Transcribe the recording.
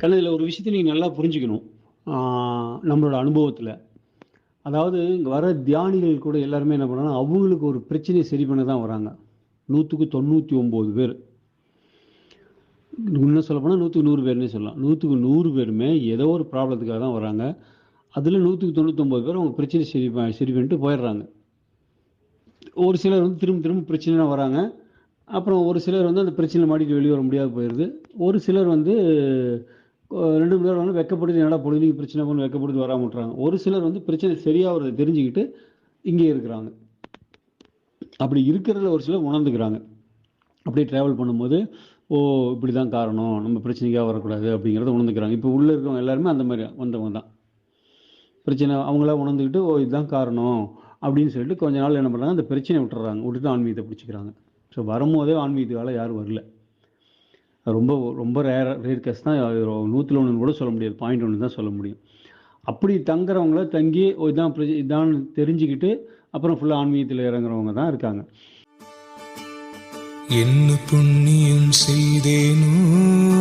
கண்ணு இதில் ஒரு விஷயத்தை நீங்கள் நல்லா புரிஞ்சுக்கணும். நம்மளோட அனுபவத்தில். அதாவது இங்கே வர தியானிகள் கூட எல்லாருமே என்ன பண்ணுறாங்க அவங்களுக்கு ஒரு பிரச்சனையை சரி பண்ண தான் வராங்க. நூற்றுக்கு தொண்ணூற்றி ஒம்பது பேர். இன்னும் சொல்ல போனால் நூற்றுக்கு நூறு பேர்னே சொல்லலாம். நூற்றுக்கு நூறு பேருமே ஏதோ ஒரு ப்ராப்ளத்துக்காக தான் வராங்க. அதில் நூற்றுக்கு தொண்ணூத்தொம்பது பேர் அவங்க பிரச்சனை சரி ப- சரி பண்ணிட்டு போயிடுறாங்க. ஒரு சிலர் வந்து திரும்ப திரும்ப பிரச்சனை வராங்க. அப்புறம் ஒரு சிலர் வந்து அந்த பிரச்சனை மாட்டிட்டு வெளியே வர முடியாது போயிடுது ஒரு சிலர் வந்து ரெண்டு மூணு பேர் வந்து வெக்கப்படுது என்னடா பொழுதுக்கு பிரச்சனை பண்ணி வெக்கப்படுது வராமல் விட்றாங்க ஒரு சிலர் வந்து பிரச்சனை சரியாகிறத தெரிஞ்சுக்கிட்டு இங்கே இருக்கிறாங்க. அப்படி இருக்கிறதுல ஒரு சிலர் உணர்ந்துக்கிறாங்க. அப்படியே ட்ராவல் பண்ணும்போது ஓ இப்படி தான் காரணம் நம்ம பிரச்சனைக்காக வரக்கூடாது அப்படிங்கிறத உணர்ந்துக்கிறாங்க. இப்போ உள்ளே இருக்கவங்க எல்லாருமே அந்த மாதிரி வந்தவங்க தான். பிரச்சனை அவங்களா உணர்ந்துக்கிட்டு ஓ இதுதான் காரணம் அப்படின்னு சொல்லிட்டு கொஞ்ச நாள் என்ன பண்ணுறாங்க அந்த பிரச்சனையை விட்டுறாங்க. விட்டுட்டு ஆன்மீகத்தை பிடிச்சிக்கிறாங்க. ஸோ வரும்போதே ஆன்மீகத்துக்கால யாரும் வரல. ரொம்ப ரொம்ப ரேர் ரேர் கேஸ் தான். நூற்றில் ஒன்றுன்னு கூட சொல்ல முடியாது. பாயிண்ட் ஒன்று தான் சொல்ல முடியும். அப்படி தங்குறவங்கள தங்கி இதான் பிரச்ச- இதான் தெரிஞ்சுக்கிட்டு அப்புறம் ஃபுல்லாக ஆன்மீகத்தில் இறங்குறவங்க தான் இருக்காங்க. என்ன புண்ணியம் செய்தேனோ